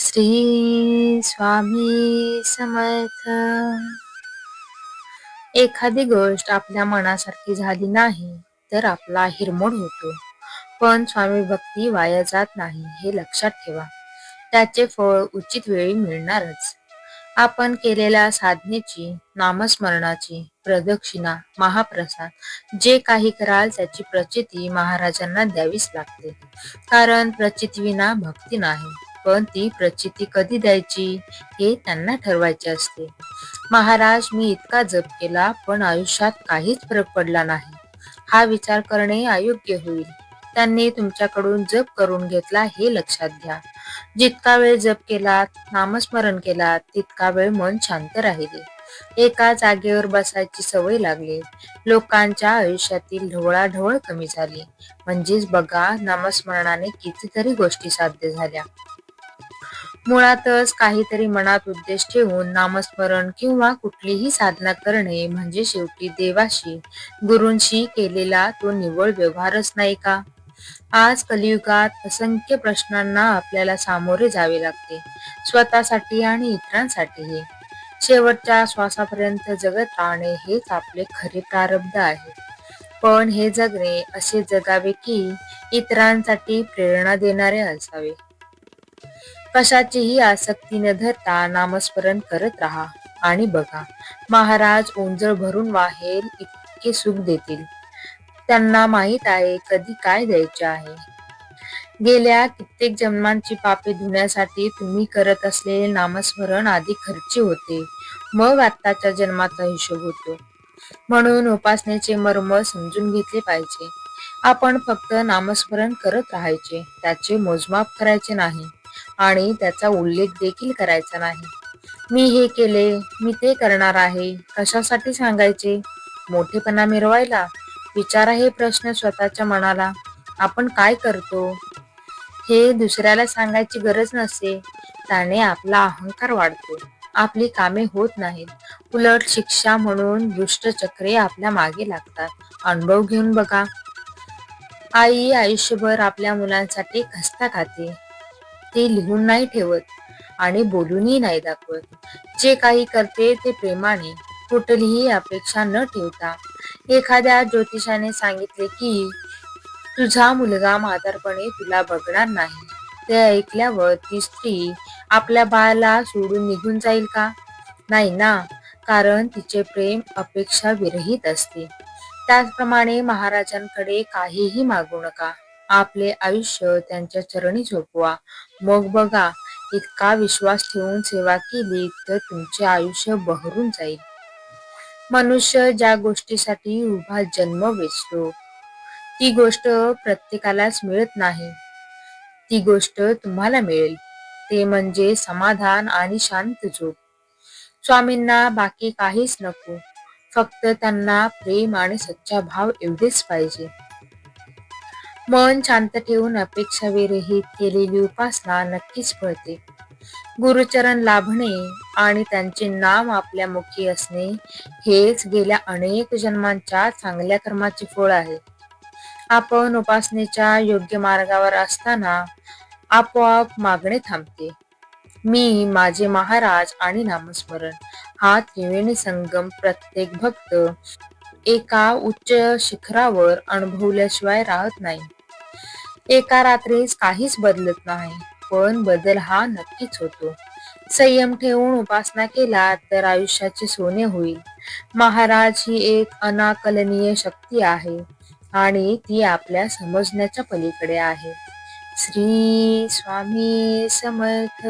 श्री स्वामी समर्थ. एखादी गोष्ट आपल्या मनासारखी झाली नाही तर आपला हिरमोड होतो. पण स्वामी भक्ती वाया जात नाही हे लक्षात ठेवा. त्याचे फळ उचित वेळी मिळणारच. आपण केलेल्या साधनेची नामस्मरणाची प्रदक्षिणा महाप्रसाद जे काही कराल त्याची प्रचिती महाराजांना द्यावीच लागते. कारण प्रचिती विना भक्ती नाही. पण ती प्रचिती कधी द्यायची हे त्यांना ठरवायचे असते. महाराज मी इतका जप केला पण आयुष्यात काहीच फरक पडला नाही. हा विचार करणे अयोग्य होईल. त्यांनी तुमच्याकडून जप करून घेतला हे लक्षात घ्या. जितका वेळ जप केलात नामस्मरण केलात तितका वेळ मन शांत राहिले. एका जागेवर बसायची सवय लागली. लोकांच्या आयुष्यातील ढवळाढवळ कमी झाली. म्हणजेच बघा नामस्मरणाने कितीतरी गोष्टी साध्य झाल्या. मुळातच काहीतरी मनात उद्देश ठेवून नामस्मरण किंवा कुठलीही साधना करणे म्हणजे शेवटी देवाशी गुरूंशी केलेला तो निव्वळ व्यवहारच नाही का? आज कलियुगात असंख्य प्रश्नांना आपल्याला सामोरे जावे लागते स्वतःसाठी आणि इतरांसाठीही. शेवटच्या श्वासापर्यंत जगत राहणे हेच आपले खरे प्रारब्ध आहे. पण हे जगणे असे जगावे की इतरांसाठी प्रेरणा देणारे असावे. कशाचीही आसक्ती न धरता नामस्मरण करत राहा. आणि बघा महाराज ओंजळ भरून वाहेल इतके सुख देतील. त्यांना माहीत आहे कधी काय द्यायचे आहे. गेल्या कित्येक जन्मांची पापे धुण्यासाठी तुम्ही करत असलेले नामस्मरण आधी खर्ची होते. मग आत्ताच्या जन्माचा हिशोब होतो. म्हणून उपासनेचे मर्म समजून घेतले पाहिजे. आपण फक्त नामस्मरण करत राहायचे त्याचे मोजमाप करायचे नाही. आणि त्याचा उल्लेख देखील करायचा नाही. मी हे केले मी ते करणार आहे कशासाठी सांगायचे? मोठेपणा मिरवायला? विचारा हे प्रश्न स्वतःच्या मनाला. आपण काय करतो? हे दुसऱ्याला सांगायची गरज नसते त्याने आपला अहंकार वाढतो. आपली कामे होत नाहीत. उलट शिक्षा म्हणून दुष्ट चक्रे आपल्या मागे लागतात. अनुभव घेऊन बघा. आई आयुष्यभर आपल्या मुलांसाठी खस्ता खाते. ते लिहून नाही ठेवत आणि बोलूनही नाही दाखवत. जे काही करते ते प्रेमाने कुठलीही अपेक्षा न ठेवता. एखाद्या ज्योतिषाने सांगितले की तुझा मुलगा म्हातारपणे तुला बघणार नाही. ते ऐकल्यावर ती स्त्री आपल्या बाळाला सोडून निघून जाईल का? नाही ना कारण तिचे प्रेम अपेक्षा विरहित असते. त्याचप्रमाणे महाराजांकडे काहीही मागू नका. आपले आयुष्य त्यांच्या चरणी झोपवा. मग बघा इतका विश्वास ठेवून सेवा केली तर तुमचे आयुष्य बहरून जाईल. मनुष्य ज्या गोष्टीसाठी उभा जन्म वेचतो ती गोष्ट प्रत्येकालाच मिळत नाही. ती गोष्ट तुम्हाला मिळेल. ते म्हणजे समाधान आणि शांत झोप. स्वामींना बाकी काहीच नको. फक्त त्यांना प्रेम आणि सच्चा भाव एवढेच पाहिजे. मन शांत ठेवून अपेक्षा विरहित केलेली उपासना नक्कीच फळते. गुरुचरण लाभणे आणि त्यांचे नाम आपल्या मुखी असणे हेच गेल्या अनेक जन्मांच्या चांगल्या कर्माचे फळ आहे. आपण उपासनेच्या योग्य मार्गावर असताना आपोआप मागणे थांबते. मी माझे महाराज आणि नामस्मरण हा त्रिवेणी संगम प्रत्येक भक्त एका उच्च शिखरावर अनुभवल्याशिवाय राहत नाही. एका रात्रीच काहीच बदलत नाही पण बदल हा नक्कीच होतो. संयम ठेवून उपासना केला तर आयुष्याचे सोने होईल. महाराज ही एक अनाकलनीय शक्ती आहे आणि ती आपल्या समजण्याच्या पलीकडे आहे. श्री स्वामी समर्थ.